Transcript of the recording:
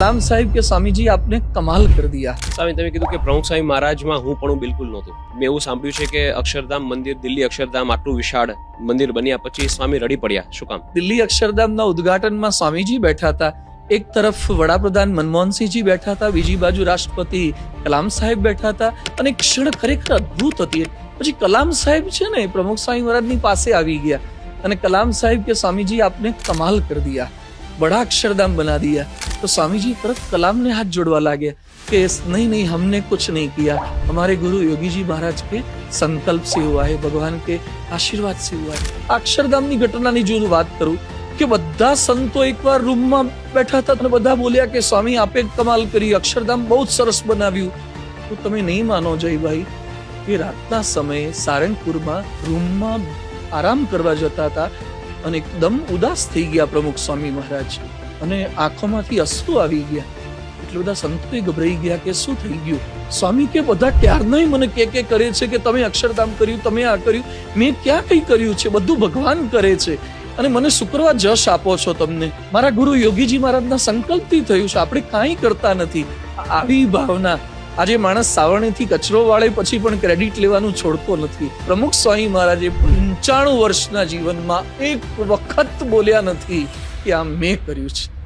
રામ સાહેબ કે સ્વામીજી આપને કમાલ કરી દિયા. સ્વામી તમે કીધું કે પ્રમુખ સ્વામી મહારાજમાં હું પણ બિલકુલ નહોતો. મેં એવું સાંભળ્યું છે કે અક્ષરધામ મંદિર દિલ્હી અક્ષરધામ આટલું વિશાળ મંદિર બન્યા પછી સ્વામી રડી પડ્યા. શું કામ? દિલ્હી અક્ષરધામના ઉદઘાટનમાં સ્વામીજી બેઠા હતા. એક તરફ વડાપ્રધાન મનમોહનસિંહજી બેઠા હતા બીજી બાજુ રાષ્ટ્રપતિ કલામ સાહેબ બેઠા હતા. અને ક્ષણ ખરેખર અદ્ભુત હતી. પછી કલામ સાહેબ છે ને પ્રમુખ સ્વામી મહારાજની પાસે આવી ગયા. અને કલામ સાહેબ કે સ્વામીજી આપને કમાલ કરી દિયા. બડા અક્ષરધામ બના દિયા. तो स्वामी जी तुरंत कलाम ने हाथ जोड़वा लागे कि नहीं नहीं हमने कुछ नहीं किया हमारे गुरु योगी जी महाराज के संकल्प से हुआ है भगवान के आशीर्वाद से हुआ है આ અક્ષરધામની ઘટનાની જો હું વાત કરું કે બધા સંતો એકવાર રૂમમાં બેઠા હતા અને બધા બોલ્યા કે સ્વામી આપે કમાલ કરી અક્ષરધામ બહુ જ સરસ બનાવ્યું તો તમે નહીં માનો જયભાઈ કે રાતના સમયે સારંગપુરમાં રૂમમાં આરામ કરવા જતા હતા અને એકદમ ઉદાસ થઈ ગયા પ્રમુખ સ્વામી મહારાજ અને આંખોમાંથી અશ્રુ આવી ગયા. એટલે બધા સંતોએ ગભરાઈ ગયા કે શું થઈ ગયું? સ્વામી કે બધા ક્યારનાય મને કે કે કરે છે કે તમે અક્ષરધામ કર્યું, તમે આ કર્યું? મેં ક્યાં કઈ કર્યું છે? બધું ભગવાન કરે છે. અને મને શુક્રવાર જશ આપો છો તમને. મારા ગુરુ યોગીજી મહારાજના સંકલ્પથી થયું છે. આપણે કાંઈ કરતા નથી. આવી ભાવના. આજે માણસ સાવરણીથી કચરો વાળે પછી પણ ક્રેડિટ લેવાનું છોડતો નથી. પ્રમુખ સ્વામી મહારાજે પંચાણું વર્ષના જીવનમાં એક વખત બોલ્યા નથી. કે આ મેં કર્યું છે.